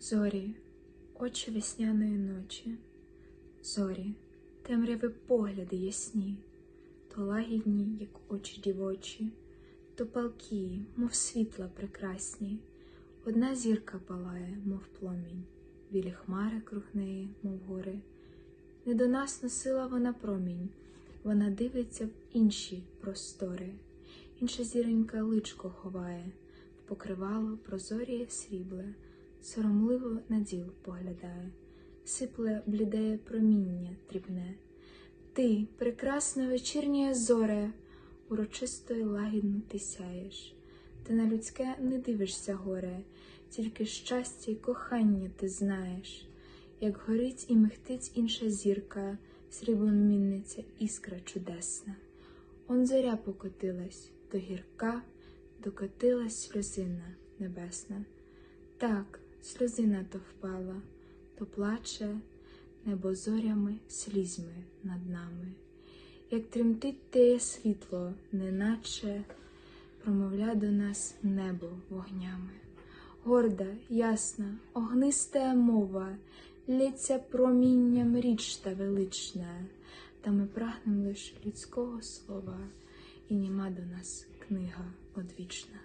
Зорі, очі весняної ночі, зорі, темряви погляди ясні, то лагідні, як очі дівочі, то палкі, мов світла прекрасні. Одна зірка палає, мов пломінь, білі хмари круг неї, мов гори. Не до нас носила вона промінь, вона дивиться в інші простори. Інша зіронька личко ховає, в покривало прозоріє срібле, соромливо на діл поглядає, сипле блідеє проміння дрібне. Ти, прекрасна вечірня зоре, урочисто й лагідно ти сяєш. Ти на людське не дивишся горе, тільки щастя й кохання ти знаєш, як горить і михтить інша зірка, сріблом мінниця іскра чудесна. Он зоря покотилась, то гірка, докотилась сльозина небесна. Так, сльозина то впала, то плаче небо зорями, слізьми над нами. Як тремтить теє світло, неначе промовля до нас небо вогнями. Горда, ясна, огниста мова, лється промінням річ та велична, та ми прагнем лиш людського слова, і німа до нас книга одвічна.